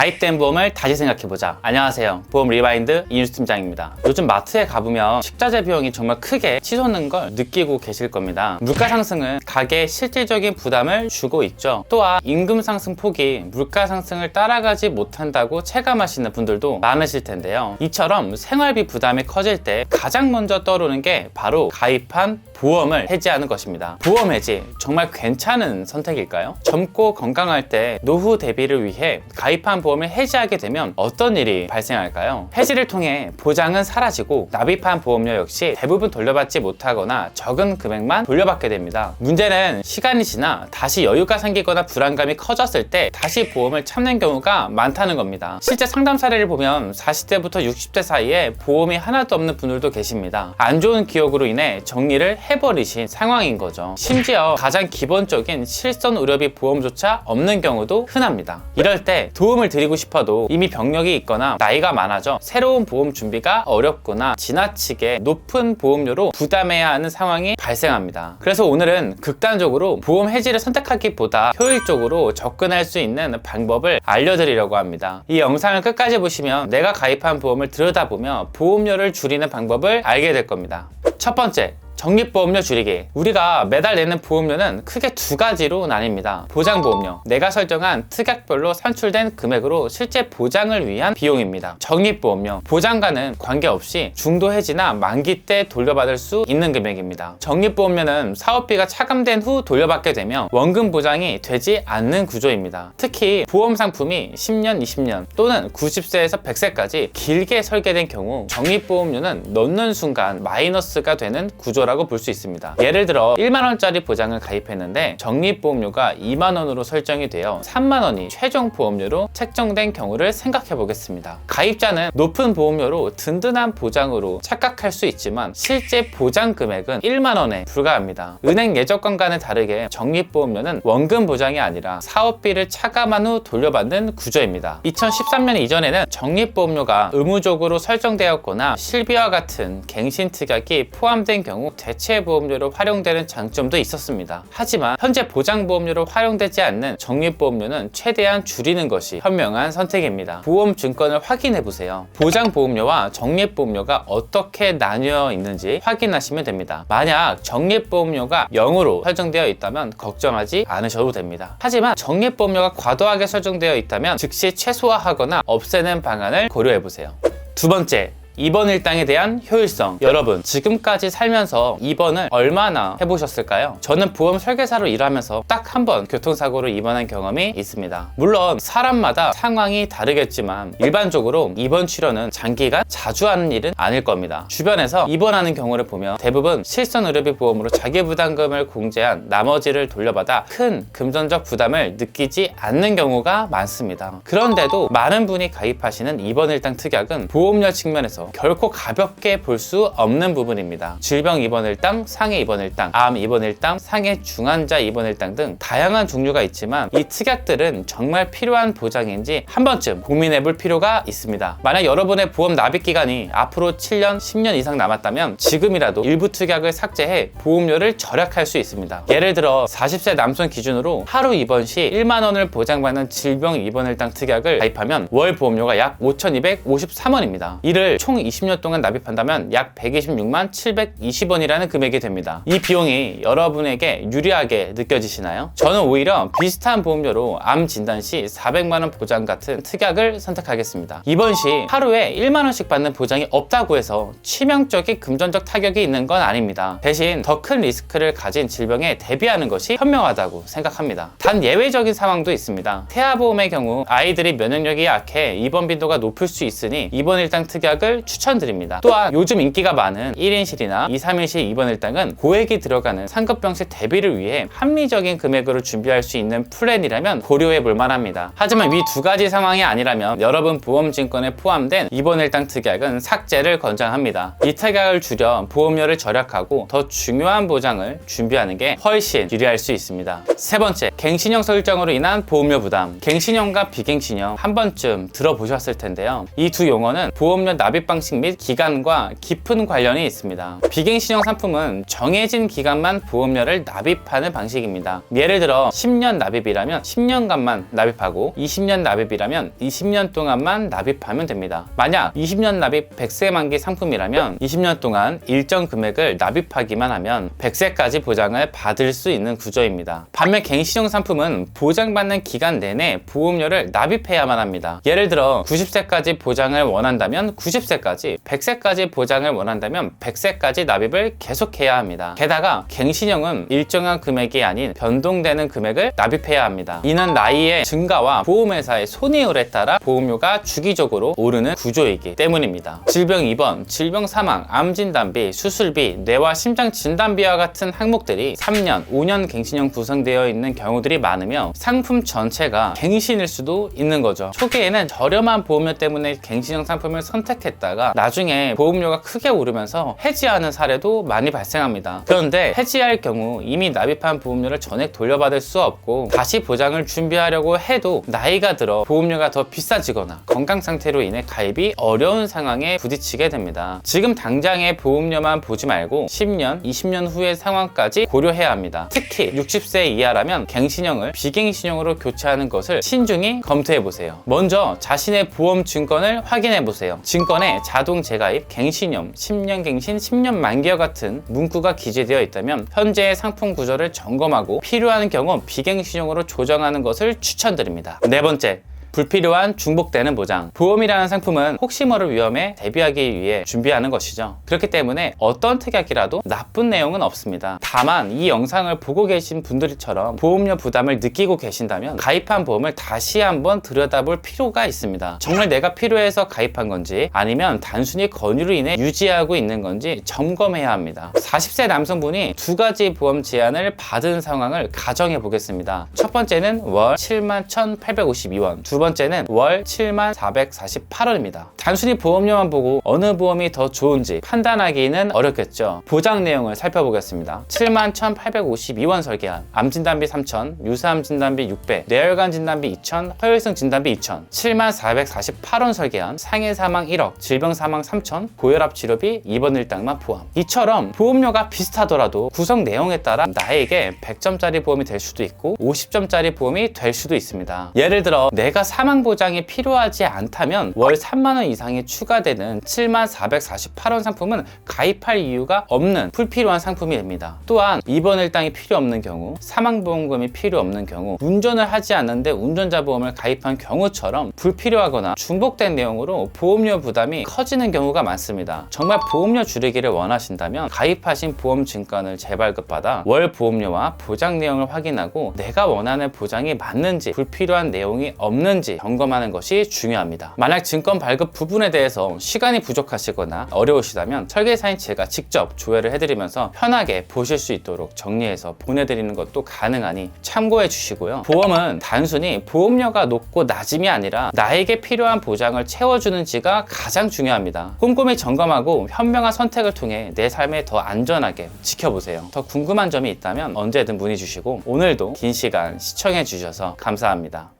가입된 보험을 다시 생각해보자. 안녕하세요. 보험 리바인드 이뉴스 팀장입니다. 요즘 마트에 가보면 식자재 비용이 정말 크게 치솟는 걸 느끼고 계실 겁니다. 물가 상승은 가게에 실질적인 부담을 주고 있죠. 또한 임금 상승 폭이 물가 상승을 따라가지 못한다고 체감하시는 분들도 많으실 텐데요. 이처럼 생활비 부담이 커질 때 가장 먼저 떠오르는 게 바로 가입한 보험을 해지하는 것입니다. 보험 해지 정말 괜찮은 선택일까요? 젊고 건강할 때 노후 대비를 위해 가입한 보험 을 해지하게 되면 어떤 일이 발생할까요? 해지를 통해 보장은 사라지고 납입한 보험료 역시 대부분 돌려받지 못하거나 적은 금액만 돌려받게 됩니다. 문제는 시간이 지나 다시 여유가 생기거나 불안감이 커졌을 때 다시 보험을 참는 경우가 많다는 겁니다. 실제 상담 사례를 보면 40대부터 60대 사이에 보험이 하나도 없는 분들도 계십니다. 안 좋은 기억으로 인해 정리를 해버리신 상황인 거죠. 심지어 가장 기본적인 실손 의료비 보험조차 없는 경우도 흔합니다. 이럴 때 도움을 드리 고 싶어도 이미 병력이 있거나 나이가 많아져 새로운 보험 준비가 어렵거나 지나치게 높은 보험료로 부담해야 하는 상황이 발생합니다. 그래서 오늘은 극단적으로 보험 해지를 선택하기보다 효율적으로 접근할 수 있는 방법을 알려드리려고 합니다. 이 영상을 끝까지 보시면 내가 가입한 보험을 들여다보며 보험료를 줄이는 방법을 알게 될 겁니다. 첫 번째, 적립보험료 줄이기. 우리가 매달 내는 보험료는 크게 두 가지로 나뉩니다. 보장보험료. 내가 설정한 특약별로 산출된 금액으로 실제 보장을 위한 비용입니다. 적립보험료. 보장과는 관계없이 중도 해지나 만기 때 돌려받을 수 있는 금액입니다. 적립보험료는 사업비가 차감된 후 돌려받게 되면 원금 보장이 되지 않는 구조입니다. 특히 보험 상품이 10년, 20년 또는 90세에서 100세까지 길게 설계된 경우 적립보험료는 넣는 순간 마이너스가 되는 구조 라 라고 볼 수 있습니다. 예를 들어 1만 원짜리 보장을 가입했는데 적립보험료가 2만 원으로 설정이 되어 3만 원이 최종 보험료로 책정된 경우를 생각해 보겠습니다. 가입자는 높은 보험료로 든든한 보장으로 착각할 수 있지만 실제 보장 금액은 1만 원에 불과합니다. 은행 예적권과는 다르게 적립보험료는 원금 보장이 아니라 사업비를 차감한 후 돌려받는 구조입니다. 2013년 이전에는 적립보험료가 의무적으로 설정되었거나 실비와 같은 갱신 특약이 포함된 경우 대체 보험료로 활용되는 장점도 있었습니다. 하지만 현재 보장 보험료로 활용되지 않는 적립 보험료는 최대한 줄이는 것이 현명한 선택입니다. 보험 증권을 확인해 보세요. 보장 보험료와 적립 보험료가 어떻게 나뉘어 있는지 확인하시면 됩니다. 만약 적립 보험료가 0으로 설정되어 있다면 걱정하지 않으셔도 됩니다. 하지만 적립 보험료가 과도하게 설정되어 있다면 즉시 최소화하거나 없애는 방안을 고려해 보세요. 두 번째, 입원 일당에 대한 효율성. 여러분, 지금까지 살면서 입원을 얼마나 해보셨을까요? 저는 보험 설계사로 일하면서 딱 한 번 교통사고로 입원한 경험이 있습니다. 물론 사람마다 상황이 다르겠지만 일반적으로 입원 치료는 장기간 자주 하는 일은 아닐 겁니다. 주변에서 입원하는 경우를 보면 대부분 실손 의료비 보험으로 자기 부담금을 공제한 나머지를 돌려받아 큰 금전적 부담을 느끼지 않는 경우가 많습니다. 그런데도 많은 분이 가입하시는 입원 일당 특약은 보험료 측면에서 결코 가볍게 볼 수 없는 부분입니다. 질병 입원 일당, 상해 입원 일당, 암 입원 일당, 상해 중환자 입원 일당 등 다양한 종류가 있지만 이 특약들은 정말 필요한 보장인지 한 번쯤 고민해 볼 필요가 있습니다. 만약 여러분의 보험 납입 기간이 앞으로 7년, 10년 이상 남았다면 지금이라도 일부 특약을 삭제해 보험료를 절약할 수 있습니다. 예를 들어 40세 남성 기준으로 하루 입원 시 1만 원을 보장받는 질병 입원 일당 특약을 가입하면 월 보험료가 약 5,253원입니다. 이를 총 20년 동안 납입한다면 약 126만 720원이라는 금액이 됩니다. 이 비용이 여러분에게 유리하게 느껴지시나요? 저는 오히려 비슷한 보험료로 암 진단 시 400만 원 보장 같은 특약을 선택하겠습니다. 입원 시 하루에 1만 원씩 받는 보장이 없다고 해서 치명적인 금전적 타격이 있는 건 아닙니다. 대신 더 큰 리스크를 가진 질병에 대비하는 것이 현명하다고 생각합니다. 단 예외적인 상황도 있습니다. 태아보험의 경우 아이들이 면역력이 약해 입원 빈도가 높을 수 있으니 입원 일당 특약을 추천드립니다. 또한 요즘 인기가 많은 1인실이나 2, 3인실 입원 일당은 고액이 들어가는 상급병실 대비를 위해 합리적인 금액으로 준비할 수 있는 플랜이라면 고려해 볼 만합니다. 하지만 위 두 가지 상황이 아니라면 여러분 보험증권에 포함된 입원 일당 특약은 삭제를 권장합니다. 이 특약을 줄여 보험료를 절약하고 더 중요한 보장을 준비하는 게 훨씬 유리할 수 있습니다. 세 번째, 갱신형 설정으로 인한 보험료 부담. 갱신형과 비갱신형 한 번쯤 들어보셨을 텐데요. 이 두 용어는 보험료 납입 방식 및 기간과 깊은 관련이 있습니다. 비갱신형 상품은 정해진 기간만 보험료를 납입하는 방식입니다. 예를 들어 10년 납입이라면 10년간만 납입하고 20년 납입이라면 20년 동안만 납입하면 됩니다. 만약 20년 납입 100세 만기 상품이라면 20년 동안 일정 금액을 납입하기만 하면 100세까지 보장을 받을 수 있는 구조입니다. 반면 갱신형 상품은 보장받는 기간 내내 보험료를 납입해야만 합니다. 예를 들어 90세까지 보장을 원한다면 90세 까지, 100세까지 보장을 원한다면 100세까지 납입을 계속해야 합니다. 게다가 갱신형은 일정한 금액이 아닌 변동되는 금액을 납입해야 합니다. 이는 나이의 증가와 보험회사의 손해율에 따라 보험료가 주기적으로 오르는 구조이기 때문입니다. 질병 입원, 질병 사망, 암 진단비, 수술비, 뇌와 심장 진단비와 같은 항목들이 3년, 5년 갱신형 구성되어 있는 경우들이 많으며 상품 전체가 갱신일 수도 있는 거죠. 초기에는 저렴한 보험료 때문에 갱신형 상품을 선택했다 가 나중에 보험료가 크게 오르면서 해지하는 사례도 많이 발생합니다. 그런데 해지할 경우 이미 납입한 보험료를 전액 돌려받을 수 없고 다시 보장을 준비하려고 해도 나이가 들어 보험료가 더 비싸지거나 건강 상태로 인해 가입이 어려운 상황에 부딪히게 됩니다. 지금 당장의 보험료만 보지 말고 10년, 20년 후의 상황까지 고려해야 합니다. 특히 60세 이하라면 갱신형을 비갱신형으로 교체하는 것을 신중히 검토해 보세요. 먼저 자신의 보험 증권을 확인해 보세요. 증권에 자동 재가입, 갱신형, 10년 갱신, 10년 만기와 같은 문구가 기재되어 있다면 현재의 상품 구조를 점검하고 필요한 경우 비갱신형으로 조정하는 것을 추천드립니다. 네 번째, 불필요한 중복되는 보장. 보험이라는 상품은 혹시 모를 위험에 대비하기 위해 준비하는 것이죠. 그렇기 때문에 어떤 특약이라도 나쁜 내용은 없습니다. 다만 이 영상을 보고 계신 분들처럼 보험료 부담을 느끼고 계신다면 가입한 보험을 다시 한번 들여다볼 필요가 있습니다. 정말 내가 필요해서 가입한 건지 아니면 단순히 권유로 인해 유지하고 있는 건지 점검해야 합니다. 40세 남성분이 두 가지 보험 제한을 받은 상황을 가정해 보겠습니다. 첫 번째는 월 7만 1,852원, 두 번째는 월 7만 448원입니다. 단순히 보험료만 보고 어느 보험이 더 좋은지 판단하기는 어렵겠죠. 보장 내용을 살펴보겠습니다. 7만 1,852원 설계한 암진단비 3,000, 유사암 진단비 600, 뇌혈관 진단비 2,000, 허혈성 진단비 2,000, 7만 448원 설계한 상해 사망 1억, 질병 사망 3,000, 고혈압 치료비 입원 일당만 포함. 이처럼 보험료가 비슷하더라도 구성 내용에 따라 나에게 100점짜리 보험이 될 수도 있고 50점짜리 보험이 될 수도 있습니다. 예를 들어 내가 사망 보장이 필요하지 않다면 월 3만 원 이상이 추가되는 7만 448원 상품은 가입할 이유가 없는 불필요한 상품이 됩니다. 또한 입원 일당이 필요 없는 경우, 사망 보험금이 필요 없는 경우, 운전을 하지 않는데 운전자 보험을 가입한 경우처럼 불필요하거나 중복된 내용으로 보험료 부담이 커지는 경우가 많습니다. 정말 보험료 줄이기를 원하신다면 가입하신 보험 증권을 재발급받아 월 보험료와 보장 내용을 확인하고 내가 원하는 보장이 맞는지 불필요한 내용이 없는지 점검하는 것이 중요합니다. 만약 증권 발급 부분에 대해서 시간이 부족하시거나 어려우시다면 설계사인 제가 직접 조회를 해드리면서 편하게 보실 수 있도록 정리해서 보내드리는 것도 가능하니 참고해 주시고요. 보험은 단순히 보험료가 높고 낮음이 아니라 나에게 필요한 보장을 채워주는지가 가장 중요합니다. 꼼꼼히 점검하고 현명한 선택을 통해 내 삶에 더 안전하게 지켜보세요. 더 궁금한 점이 있다면 언제든 문의 주시고 오늘도 긴 시간 시청해 주셔서 감사합니다.